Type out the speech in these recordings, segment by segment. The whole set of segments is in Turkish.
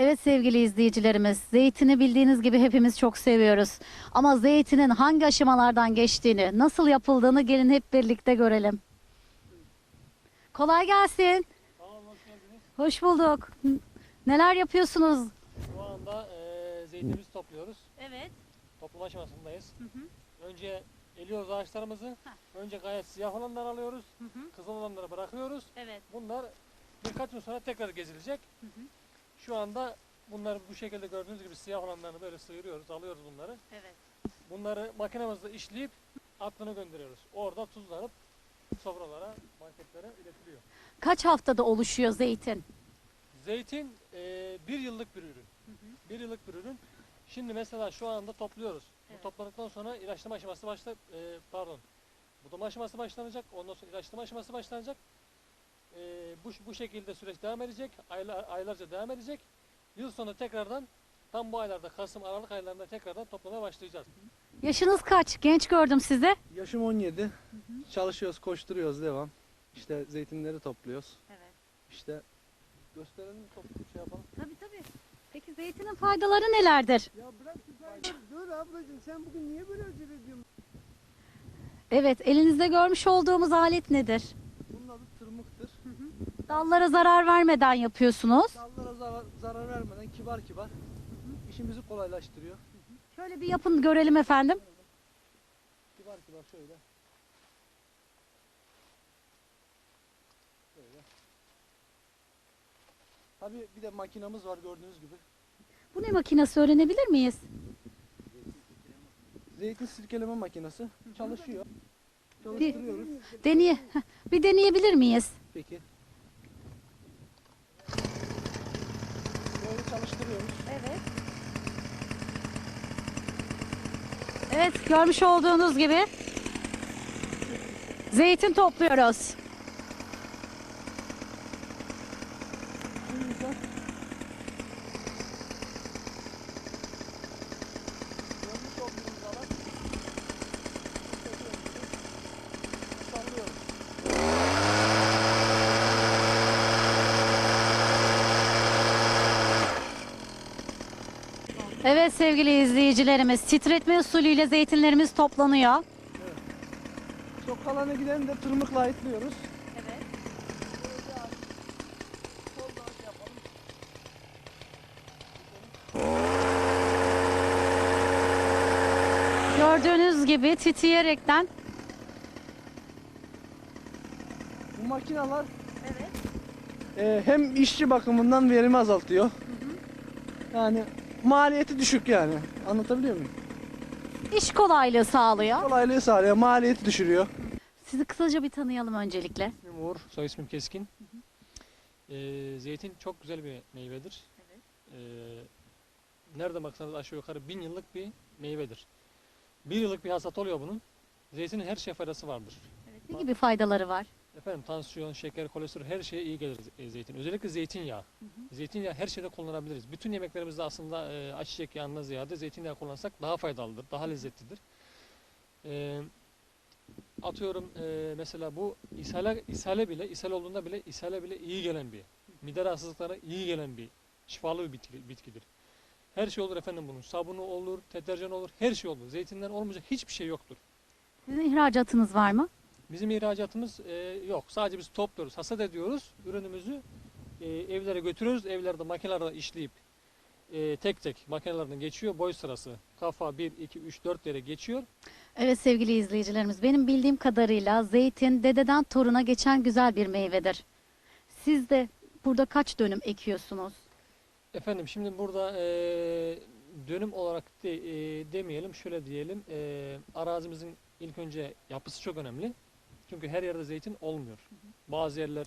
Evet sevgili izleyicilerimiz, zeytini bildiğiniz gibi hepimiz çok seviyoruz. Ama zeytinin hangi aşamalardan geçtiğini, nasıl yapıldığını gelin hep birlikte görelim. Kolay gelsin. Tamam hoş geldiniz. Hoş bulduk. Neler yapıyorsunuz? Şu anda e, zeytinimizi topluyoruz. Evet. Toplama aşamasındayız. Hı hı. Önce eliyoruz ağaçlarımızı. Önce gayet siyah olanları alıyoruz. Hı hı. Kızıl olanları bırakıyoruz. Evet. Bunlar birkaç gün sonra tekrar gezilecek. Hı hı. Şu anda bunları bu şekilde gördüğünüz gibi siyah olanlarını böyle sıyırıyoruz, alıyoruz bunları. Evet. Bunları makinemizde işleyip aklını gönderiyoruz. Orada tuzlanıp sofralara, marketlere iletiliyor. Kaç haftada oluşuyor zeytin? Zeytin e, bir yıllık bir ürün. Bir yıllık bir ürün. Şimdi mesela şu anda topluyoruz. Evet. Bu topladıktan sonra ilaçlama aşaması başla, e, pardon, budama aşaması başlanacak. Ondan sonra ilaçlama aşaması başlanacak. E, bu, bu şekilde süreç devam edecek. Aylar, aylarca devam edecek. Yıl sonu tekrardan tam bu aylarda Kasım, Aralık aylarında tekrardan toplamaya başlayacağız. Yaşınız kaç? Genç gördüm sizi. Yaşım 17. Çalışıyoruz, koşturuyoruz devam. İşte zeytinleri topluyoruz. Evet. İşte gösterelim toplayıp şey yapalım. Tabii tabii. Peki zeytinin faydaları nelerdir? Ya bırak sen dur ablacığım sen bugün niye böyle acele ediyorsun? Evet, elinizde görmüş olduğumuz alet nedir? Dallara zarar vermeden yapıyorsunuz. Dallara zarar, zarar vermeden kibar kibar işimizi kolaylaştırıyor. Şöyle bir yapın görelim efendim. Kibar kibar şöyle. Böyle. Tabii bir de makinamız var gördüğünüz gibi. Bu ne makinesi öğrenebilir miyiz? Zeytin sirkeleme makinesi çalışıyor. Çalıştırıyoruz. Deneye, bir deneyebilir miyiz? Peki. Çalıştırıyoruz. Evet. Evet, görmüş olduğunuz gibi zeytin topluyoruz. Şimdi ise görmüş olduğunuz alan sallıyoruz. Evet sevgili izleyicilerimiz, titretme usulüyle zeytinlerimiz toplanıyor. Çok kalana giden de tırmıkla ayıtlıyoruz. Evet. Gördüğünüz gibi titreyerekten Bu makineler Evet. e, hem işçi bakımından verimi azaltıyor. Yani maliyeti düşük yani. Anlatabiliyor muyum? iş kolaylığı sağlıyor. Kolaylığı sağlıyor, maliyeti düşürüyor. Sizi kısaca bir tanıyalım öncelikle. İsmim Uğur, soy ismim Keskin. Ee, zeytin çok güzel bir meyvedir. Ee, nerede baksanız aşağı yukarı bin yıllık bir meyvedir. Bir yıllık bir hasat oluyor bunun. Zeytinin her şeye faydası vardır. Ne gibi faydaları var? Efendim tansiyon, şeker, kolesterol her şeye iyi gelir e, zeytin. Özellikle zeytinyağı. Zeytinyağı her şeyde kullanabiliriz. Bütün yemeklerimizde aslında e, ayçiçek yağından ziyade zeytinyağı kullansak daha faydalıdır, daha lezzetlidir. E, atıyorum e, mesela bu ishale, ishale bile, ishal olduğunda bile ishale bile iyi gelen bir, mide rahatsızlıklarına iyi gelen bir şifalı bir bitki, bitkidir. Her şey olur efendim bunun. Sabunu olur, deterjan olur, her şey olur. Zeytinden olmayacak hiçbir şey yoktur. Sizin ihracatınız var mı? Bizim ihracatımız e, yok. Sadece biz topluyoruz, hasat ediyoruz. Ürünümüzü e, evlere götürüyoruz. Evlerde makinelerde işleyip e, tek tek makinelerden geçiyor. Boy sırası kafa 1, 2, 3, 4 yere geçiyor. Evet sevgili izleyicilerimiz, benim bildiğim kadarıyla zeytin dededen toruna geçen güzel bir meyvedir. Siz de burada kaç dönüm ekiyorsunuz? Efendim şimdi burada e, dönüm olarak de, e, demeyelim. Şöyle diyelim. E, arazimizin ilk önce yapısı çok önemli. Çünkü her yerde zeytin olmuyor. Bazı yerler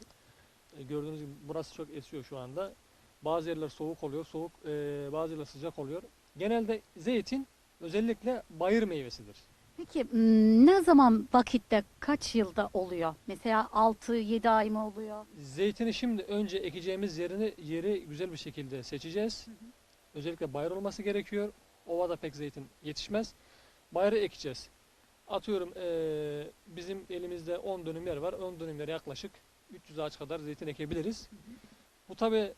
e, gördüğünüz gibi burası çok esiyor şu anda. Bazı yerler soğuk oluyor. Soğuk e, bazı yerler sıcak oluyor. Genelde zeytin özellikle bayır meyvesidir. Peki ne zaman vakitte, kaç yılda oluyor? Mesela 6-7 ay mı oluyor? Zeytini şimdi önce ekeceğimiz yerini yeri güzel bir şekilde seçeceğiz. Özellikle bayır olması gerekiyor. Ovada pek zeytin yetişmez. Bayırı ekeceğiz. Atıyorum eee, bizim elimizde 10 dönüm yer var. 10 dönüm yere yaklaşık 300 ağaç kadar zeytin ekebiliriz. Bu tabi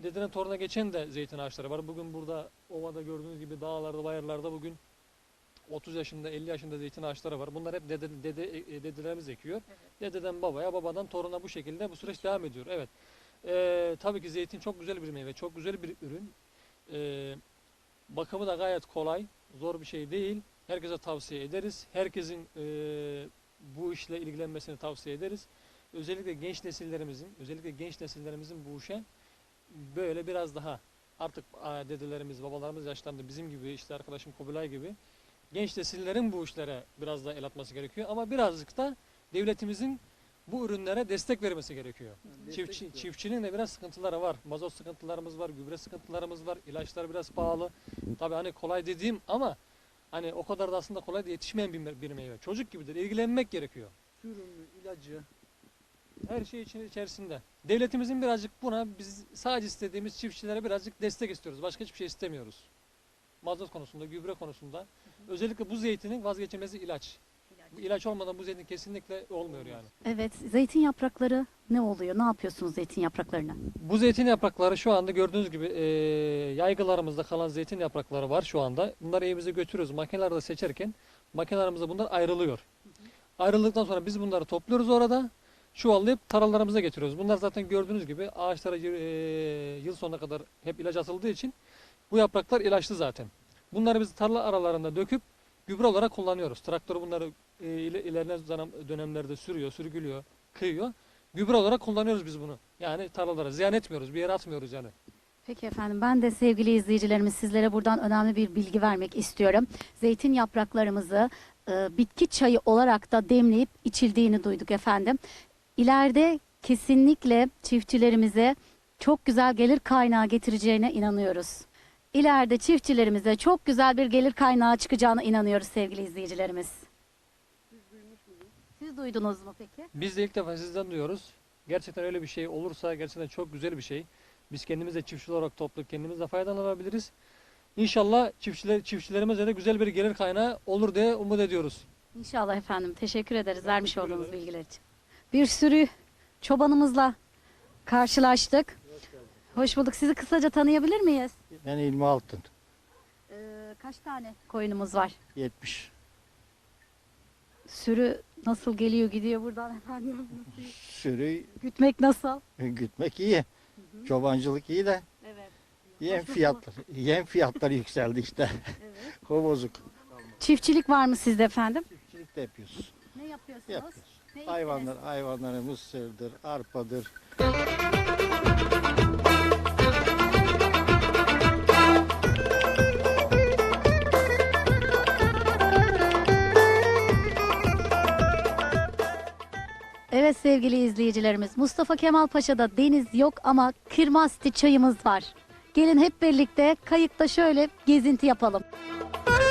dededen toruna geçen de zeytin ağaçları var. Bugün burada ovada gördüğünüz gibi dağlarda, bayırlarda bugün 30 yaşında, 50 yaşında zeytin ağaçları var. Bunlar hep dede, dede, e, dedelerimiz ekiyor. Dededen babaya, babadan toruna bu şekilde bu süreç devam ediyor. Evet. Ee, tabii ki zeytin çok güzel bir meyve, çok güzel bir ürün. Ee, bakımı da gayet kolay, zor bir şey değil. Herkese tavsiye ederiz. Herkesin e, bu işle ilgilenmesini tavsiye ederiz. Özellikle genç nesillerimizin, özellikle genç nesillerimizin bu işe böyle biraz daha artık dedelerimiz, babalarımız yaşlandı. Bizim gibi işte arkadaşım Kubilay gibi genç nesillerin bu işlere biraz daha el atması gerekiyor. Ama birazcık da devletimizin bu ürünlere destek vermesi gerekiyor. Çiftçi, çiftçinin de biraz sıkıntıları var. Mazot sıkıntılarımız var, gübre sıkıntılarımız var. ilaçlar biraz pahalı. Tabii hani kolay dediğim ama hani o kadar da aslında kolay da yetişmeyen bir, bir meyve. Çocuk gibidir. İlgilenmek gerekiyor. Sürümü, ilacı. Her şey için içerisinde. Devletimizin birazcık buna biz sadece istediğimiz çiftçilere birazcık destek istiyoruz. Başka hiçbir şey istemiyoruz. Mazot konusunda, gübre konusunda. Özellikle bu zeytinin vazgeçilmezi ilaç. Bu ilaç olmadan bu zeytin kesinlikle olmuyor yani. Evet, zeytin yaprakları ne oluyor? Ne yapıyorsunuz zeytin yapraklarına? Bu zeytin yaprakları şu anda gördüğünüz gibi e, yaygılarımızda kalan zeytin yaprakları var şu anda. Bunları evimize götürüyoruz. Makinelerde seçerken makinelerimizde bunlar ayrılıyor. Ayrıldıktan sonra biz bunları topluyoruz orada. Çuvallayıp tarlalarımıza getiriyoruz. Bunlar zaten gördüğünüz gibi ağaçlara e, yıl sonuna kadar hep ilaç atıldığı için bu yapraklar ilaçlı zaten. Bunları biz tarla aralarında döküp gübre olarak kullanıyoruz. Traktör bunları e, ile- ilerleyen dönemlerde sürüyor, sürgülüyor, kıyıyor. Gübre olarak kullanıyoruz biz bunu. Yani tarlalara ziyan etmiyoruz, bir yere atmıyoruz yani. Peki efendim ben de sevgili izleyicilerimiz sizlere buradan önemli bir bilgi vermek istiyorum. Zeytin yapraklarımızı e, bitki çayı olarak da demleyip içildiğini duyduk efendim. İleride kesinlikle çiftçilerimize çok güzel gelir kaynağı getireceğine inanıyoruz. İleride çiftçilerimize çok güzel bir gelir kaynağı çıkacağına inanıyoruz sevgili izleyicilerimiz. Siz duydunuz mu peki? Biz de ilk defa sizden duyuyoruz. Gerçekten öyle bir şey olursa gerçekten çok güzel bir şey. Biz kendimiz de çiftçi olarak toplayıp kendimiz de faydalanabiliriz. İnşallah çiftçiler, çiftçilerimize de güzel bir gelir kaynağı olur diye umut ediyoruz. İnşallah efendim. Teşekkür ederiz vermiş olduğunuz bilgiler için. Bir sürü çobanımızla karşılaştık. Hoş bulduk. Sizi kısaca tanıyabilir miyiz? Ben İlmi Altın. Ee, kaç tane koyunumuz var? 70. Sürü nasıl geliyor gidiyor buradan efendim? Sürü Gütmek nasıl? gütmek iyi. Çobancılık iyi de Evet. yem fiyatları, yem fiyatları yükseldi işte. evet. o bozuk. Çiftçilik var mı sizde efendim? Çiftçilik de yapıyoruz. Ne yapıyorsunuz? Yapıyoruz. Ne Hayvanlar, ektiniz? hayvanlarımız sığırdır, arpadır. Evet sevgili izleyicilerimiz Mustafa Kemal Paşa'da deniz yok ama Kırmasti çayımız var. Gelin hep birlikte kayıkta şöyle gezinti yapalım. Dereler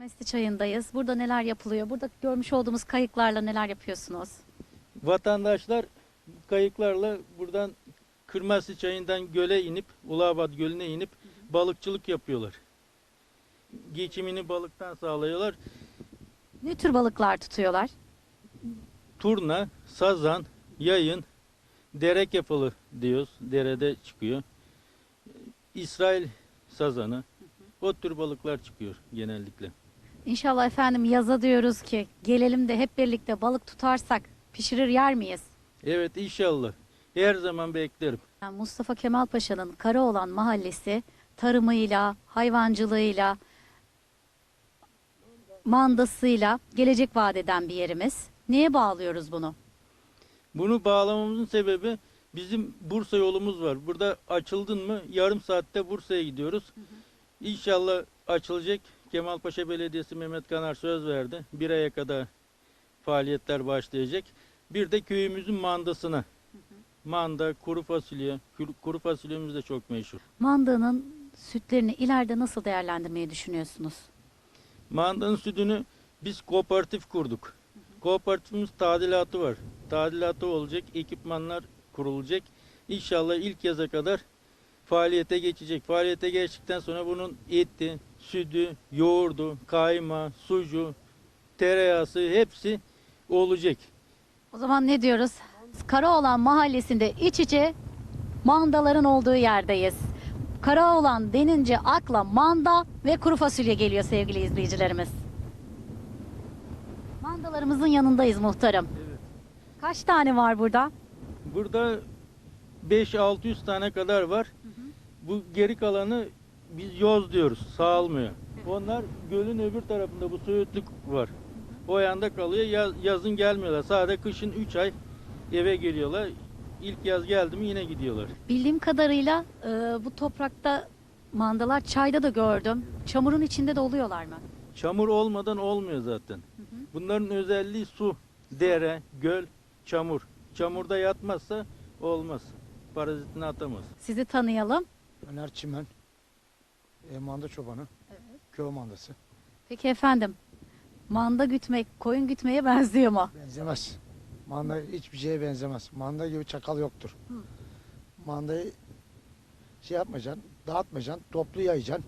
Limanı'ndayız. Burada neler yapılıyor? Burada görmüş olduğumuz kayıklarla neler yapıyorsunuz? Vatandaşlar kayıklarla buradan Kırmızı Çayı'ndan göle inip, Ulaabat Gölü'ne inip balıkçılık yapıyorlar. Geçimini balıktan sağlıyorlar. Ne tür balıklar tutuyorlar? Turna, sazan, yayın, dere kefalı diyoruz. Derede çıkıyor. İsrail sazanı. O tür balıklar çıkıyor genellikle. İnşallah efendim yaza diyoruz ki gelelim de hep birlikte balık tutarsak pişirir yer miyiz? Evet inşallah. Her zaman beklerim. Yani Mustafa Kemal Paşa'nın Karaoğlan mahallesi tarımıyla, hayvancılığıyla, mandasıyla gelecek vaat eden bir yerimiz. Neye bağlıyoruz bunu? Bunu bağlamamızın sebebi bizim Bursa yolumuz var. Burada açıldın mı yarım saatte Bursa'ya gidiyoruz. İnşallah açılacak. Kemalpaşa Belediyesi Mehmet Kanar söz verdi. Bir aya kadar faaliyetler başlayacak. Bir de köyümüzün mandasına. Manda, kuru fasulye. Kuru- fasulyemiz de çok meşhur. Mandanın sütlerini ileride nasıl değerlendirmeyi düşünüyorsunuz? Mandanın sütünü biz kooperatif kurduk. Kooperatifimiz tadilatı var. Tadilatı olacak, ekipmanlar kurulacak. İnşallah ilk yaza kadar faaliyete geçecek. Faaliyete geçtikten sonra bunun eti, sütü, yoğurdu, kayma, sucu, tereyağısı hepsi olacak. O zaman ne diyoruz? Karaoğlan mahallesinde iç içe mandaların olduğu yerdeyiz. Karaoğlan denince akla manda ve kuru fasulye geliyor sevgili izleyicilerimiz. Mandalarımızın yanındayız muhtarım. Kaç tane var burada? Burada 5-600 tane kadar var. Bu geri kalanı biz yoz diyoruz. Sağılmıyor. Onlar gölün öbür tarafında bu söğütlük var. O yanda kalıyor. Yaz- yazın gelmiyorlar. Sadece kışın 3 ay eve geliyorlar. İlk yaz geldi mi yine gidiyorlar. Bildiğim kadarıyla e, bu toprakta mandalar çayda da gördüm. Çamurun içinde de oluyorlar mı? Çamur olmadan olmuyor zaten. Bunların özelliği su, dere, göl, çamur. Çamurda yatmazsa olmaz. Parazitini atamaz. Sizi tanıyalım. Öner Çimen. E, manda çobanı. Köy mandası. Peki efendim, manda gütmek koyun gütmeye benziyor mu? Benzemez. Manda hiçbir şeye benzemez. Manda gibi çakal yoktur. Mandayı şey yapmayacaksın, dağıtmayacaksın, toplu yayacaksın.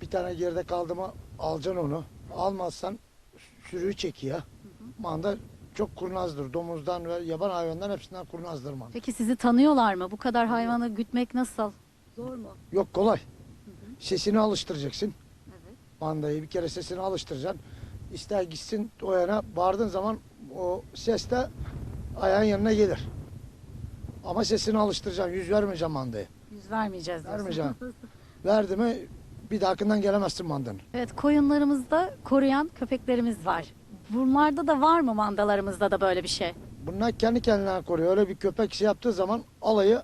Bir tane geride kaldı mı alacaksın onu. Almazsan sürüyü çekiyor. Manda çok kurnazdır. Domuzdan ve yaban hayvandan hepsinden kurnazdır manda. Peki sizi tanıyorlar mı? Bu kadar hayvanı gütmek nasıl? Zor mu? Yok kolay. Sesini alıştıracaksın. Mandayı bir kere sesini alıştıracaksın. İster gitsin o yana bağırdığın zaman o ses de ayağın yanına gelir. Ama sesini alıştıracaksın. Yüz vermeyeceksin mandaya. Yüz vermeyeceğiz diyorsun. Vermeyeceksin. Verdi mi bir dahakinden gelemezsin mandanın. Evet, koyunlarımızda koruyan köpeklerimiz var. Bunlarda da var mı mandalarımızda da böyle bir şey? Bunlar kendi kendine koruyor. Öyle bir köpek şey yaptığı zaman alayı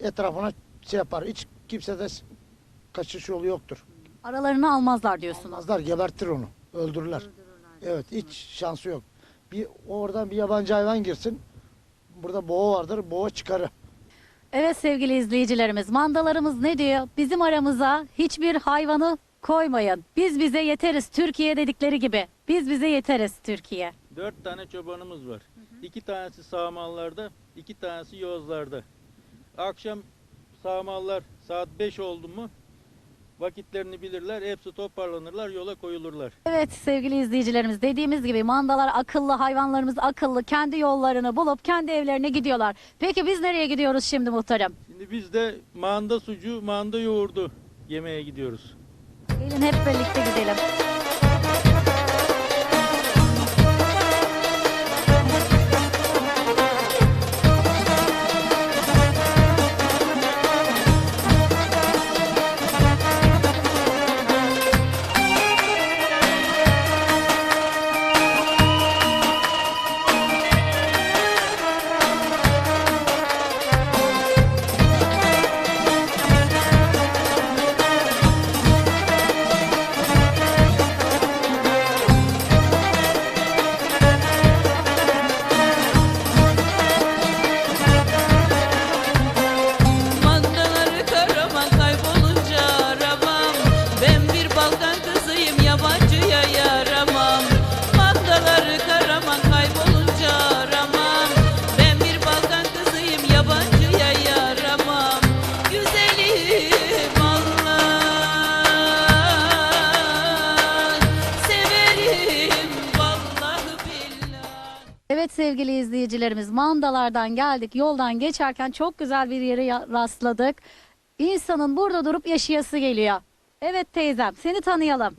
etrafına şey yapar. Hiç kimse de kaçış yolu yoktur. Aralarını almazlar diyorsunuz. Almazlar, gebertir onu. Öldürürler. Evet, hiç şansı yok. Bir oradan bir yabancı hayvan girsin. Burada boğa vardır, boğa çıkarı. Evet sevgili izleyicilerimiz, mandalarımız ne diyor? Bizim aramıza hiçbir hayvanı koymayın. Biz bize yeteriz Türkiye dedikleri gibi. Biz bize yeteriz Türkiye. Dört tane çobanımız var. İki tanesi sağmallarda, iki tanesi yozlarda. Akşam sağmallar saat 5 oldu mu vakitlerini bilirler. Hepsi toparlanırlar, yola koyulurlar. Evet sevgili izleyicilerimiz dediğimiz gibi mandalar akıllı, hayvanlarımız akıllı. Kendi yollarını bulup kendi evlerine gidiyorlar. Peki biz nereye gidiyoruz şimdi muhtarım? Şimdi biz de manda sucu, manda yoğurdu yemeye gidiyoruz. Gelin hep birlikte gidelim. Evet sevgili izleyicilerimiz mandalardan geldik yoldan geçerken çok güzel bir yere ya- rastladık. İnsanın burada durup yaşayası geliyor. Evet teyzem seni tanıyalım.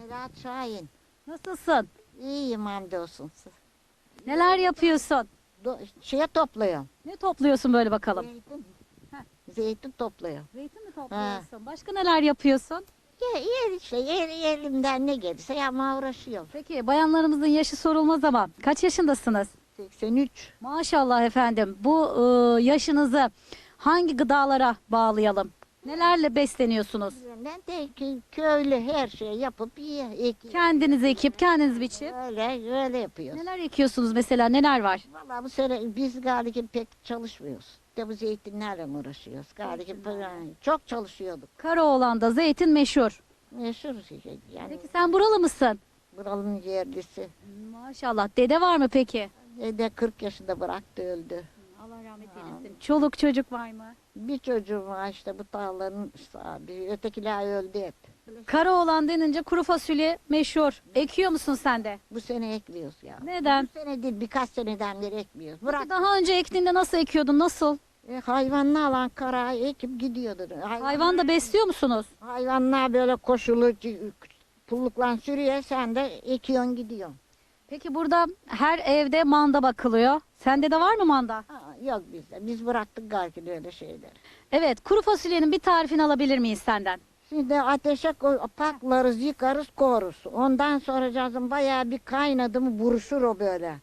Melahat Şahin. Nasılsın? İyiyim hamdolsun. Neler yapıyorsun? Do şeye topluyorum. Ne topluyorsun böyle bakalım? Zeytin. Zeytin topluyorum. Zeytin mi topluyorsun? Başka neler yapıyorsun? Ya, yer işte yer, elimden ne gelirse yapmaya uğraşıyorum. Peki bayanlarımızın yaşı sorulmaz ama kaç yaşındasınız? 83. Maşallah efendim. Bu e, yaşınızı hangi gıdalara bağlayalım? Nelerle besleniyorsunuz? Ben de kö- köylü her şeyi yapıp yiyor. Ek- Kendiniz ekip, kendiniz biçip. Öyle öyle yapıyoruz. Neler ekiyorsunuz mesela? Neler var? Vallahi bu sene biz galiba pek çalışmıyoruz. De bu zeytinlerle uğraşıyoruz. Galiba çok çalışıyorduk. Karaoğlan'da zeytin meşhur. Meşhur şey. Yani Peki sen buralı mısın? buranın yerlisi. Maşallah. Dede var mı peki? Dede 40 yaşında bıraktı öldü. Allah rahmet eylesin. Çoluk çocuk var mı? Bir çocuğum var işte bu dağların sahibi. Ötekiler öldü hep. Karaoğlan denince kuru fasulye meşhur. Ekiyor musun sen de? Bu sene ekliyoruz ya. Neden? Bu sene değil birkaç seneden beri ekmiyoruz. Bırak Daha önce ektiğinde nasıl ekiyordun? Nasıl? e, hayvanlı alan karayı ekip gidiyordur. Hayvan, Hayvan da besliyor musunuz? hayvanlar böyle koşulu pullukla sürüyor sen de ekiyorsun gidiyorsun. Peki burada her evde manda bakılıyor. Sende de var mı manda? Ha, yok bizde. Biz bıraktık galiba öyle şeyleri. Evet, kuru fasulyenin bir tarifini alabilir miyiz senden? Şimdi ateşe koy, paklarız, yıkarız, koruz. Ondan sonra cazım bayağı bir kaynadı mı buruşur o böyle.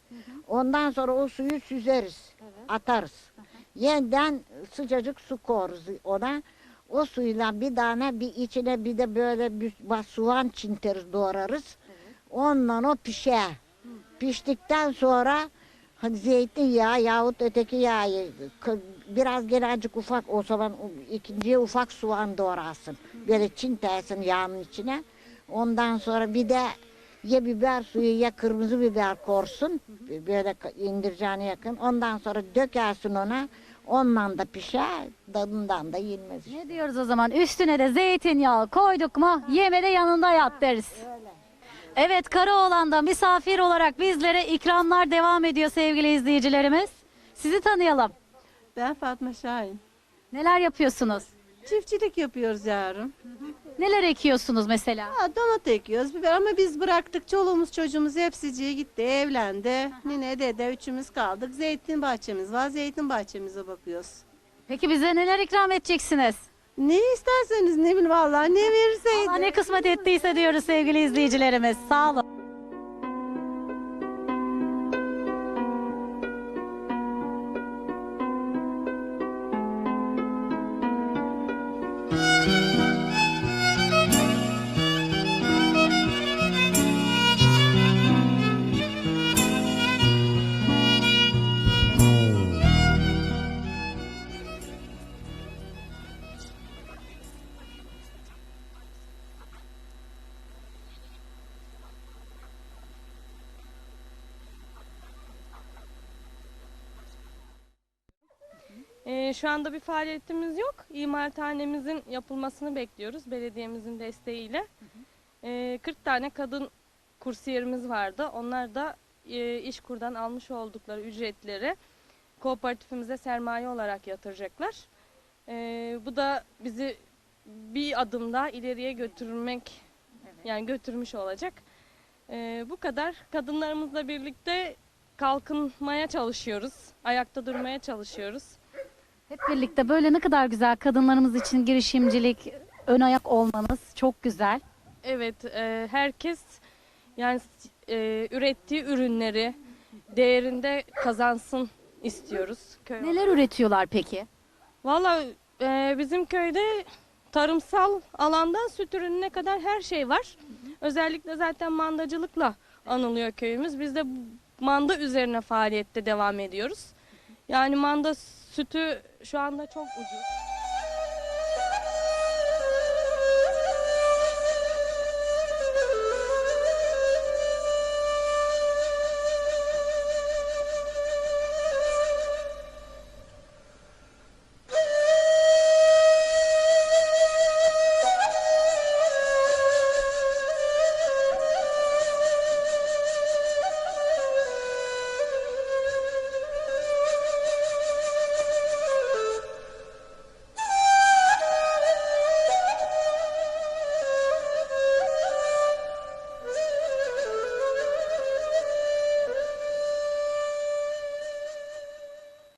Ondan sonra o suyu süzeriz, atarız. Yeniden sıcacık su koruz ona. O suyla bir tane bir içine bir de böyle bir bak soğan çinteriz, doğrarız. Ondan o pişer. Piştikten sonra hani zeytinyağı yahut öteki yağı biraz gene azıcık ufak o zaman ikinciye ufak soğan doğrarsın. Böyle çintersin yağın içine. Ondan sonra bir de ya biber suyu ya kırmızı biber korsun. Böyle indireceğine yakın. Ondan sonra dökersin ona. Ondan da pişer. Tadından da yenmez. işte. Ne diyoruz o zaman? Üstüne de zeytinyağı koyduk mu yeme de yanında yat deriz. Evet Karaoğlan'da misafir olarak bizlere ikramlar devam ediyor sevgili izleyicilerimiz. Sizi tanıyalım. Ben Fatma Şahin. Neler yapıyorsunuz? Çiftçilik yapıyoruz yarın. Neler ekiyorsunuz mesela? Ha, domat ekiyoruz, biber ama biz bıraktık. Çoluğumuz çocuğumuz hepsiciye gitti, evlendi. Nine dede üçümüz kaldık. Zeytin bahçemiz var, zeytin bahçemize bakıyoruz. Peki bize neler ikram edeceksiniz? Ne isterseniz ne bileyim vallahi ne Allah verirseydi. ne kısmet ettiyse diyoruz sevgili izleyicilerimiz. Sağ olun. Ee, şu anda bir faaliyetimiz yok. İmalathanemizin yapılmasını bekliyoruz belediyemizin desteğiyle. Ee, 40 tane kadın kursiyerimiz vardı. Onlar da e, İşkur'dan almış oldukları ücretleri kooperatifimize sermaye olarak yatıracaklar. Ee, bu da bizi bir adım daha ileriye götürmek yani götürmüş olacak. Ee, bu kadar. Kadınlarımızla birlikte kalkınmaya çalışıyoruz. Ayakta durmaya çalışıyoruz. Hep birlikte böyle ne kadar güzel kadınlarımız için girişimcilik, ön ayak olmanız çok güzel. Evet, e, herkes yani e, ürettiği ürünleri değerinde kazansın istiyoruz. Köy Neler üretiyorlar peki? Valla e, bizim köyde tarımsal alandan süt ürününe kadar her şey var. Özellikle zaten mandacılıkla anılıyor köyümüz. Biz de manda üzerine faaliyette devam ediyoruz. Yani manda sütü şu anda çok ucuz.